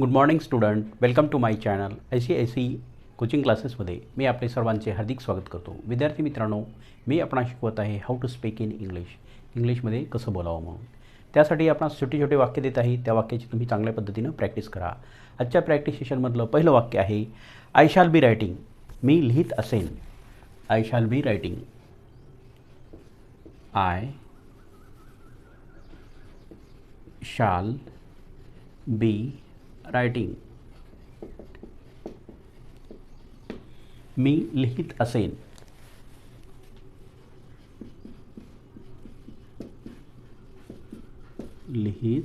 Good morning student welcome to my channel I C I C coaching क्लासेसमध्ये मी आपले सर्वांचे हार्दिक स्वागत करतो. विद्यार्थी मित्रांनो मी आपणा शिकवत आहे how to speak in English इंग्लिशमध्ये कसं बोलावं म्हणून. त्यासाठी आपण छोटे छोटे वाक्य देत आहे. त्या वाक्याची तुम्ही चांगल्या पद्धतीनं प्रॅक्टिस करा. आजच्या प्रॅक्टिस सेशनमधलं पहिलं वाक्य आहे आय शाल बी रायटिंग मी लिहित असेन. I shall be writing I shall be writing मी लिखित असेन. लिहित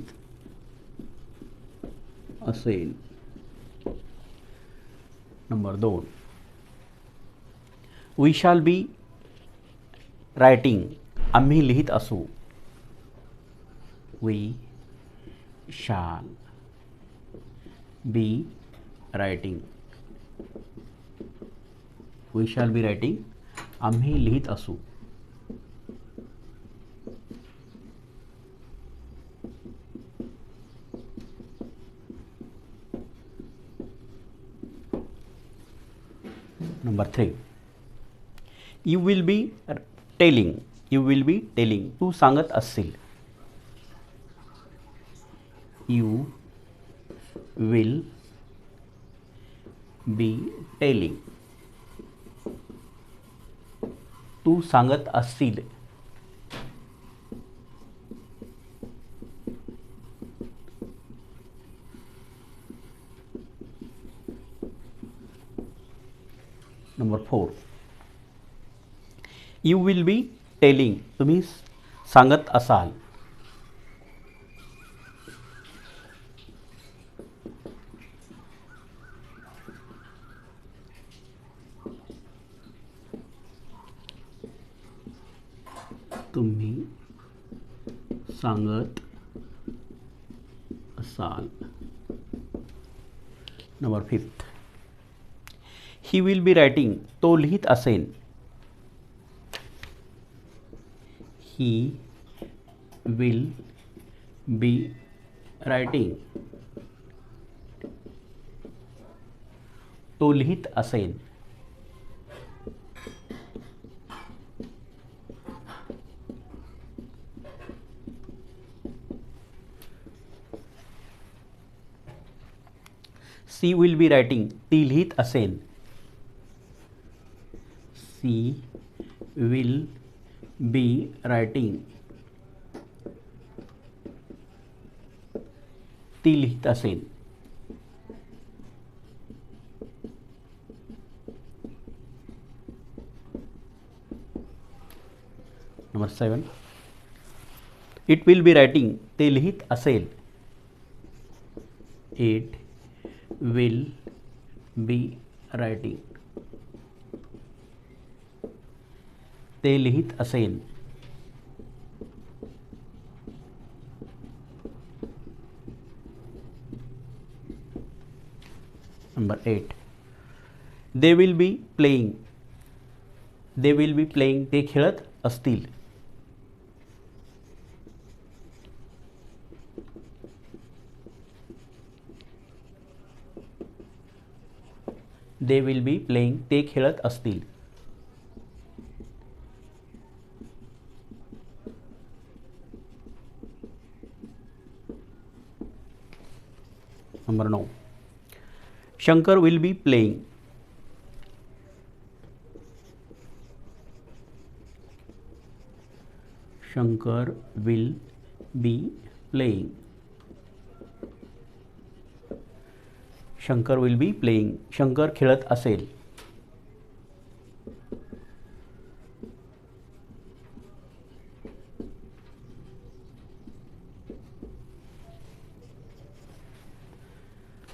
असेन. नंबर दोन. वी शाल बी रायटिंग आम्ही लिहित असू. We shall be writing we shall be writing आम्ही लिहित असू. Number three you will be telling you will be telling तू सांगत असशील. यू विल बी टेलिंग तू सांगत असशील number four you will be telling तुम्ही सांगत असाल तुम्ही सांगत असाल. Number fifth he will be writing तो लिहित असेन. ही विल बी रायटिंग तो लिहित असेन. सी विल बी राइटिंग ती लिहित असेन सी विल बी रायटिंग ती लिहित असेन number seven it will be writing ते लिहित असेल इट विल बी रायटिंग ते लिहित असेन number eight they will be playing they will be playing ते खेळत असतील दे विल बी प्लेईंग ते असतील नंबर नऊ Shankar will be playing Shankar will be playing Shankar will be playing Shankar खेळत असेल.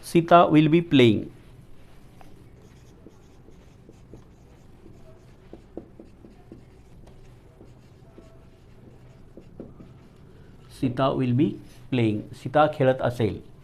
Sita will be playing Sita will be playing Sita खेळत असेल.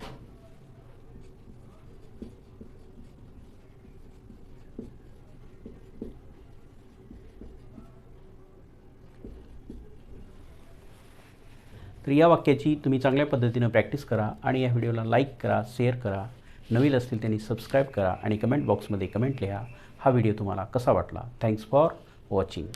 तर या वाक्याची तुम्ही चांगल्या पद्धतीनं प्रॅक्टिस करा आणि या व्हिडिओला लाईक करा शेअर करा. नवीन असतील त्यांनी सबस्क्राईब करा आणि कमेंट बॉक्समध्ये कमेंट लिहा. हा व्हिडिओ तुम्हाला कसा वाटला? Thanks for watching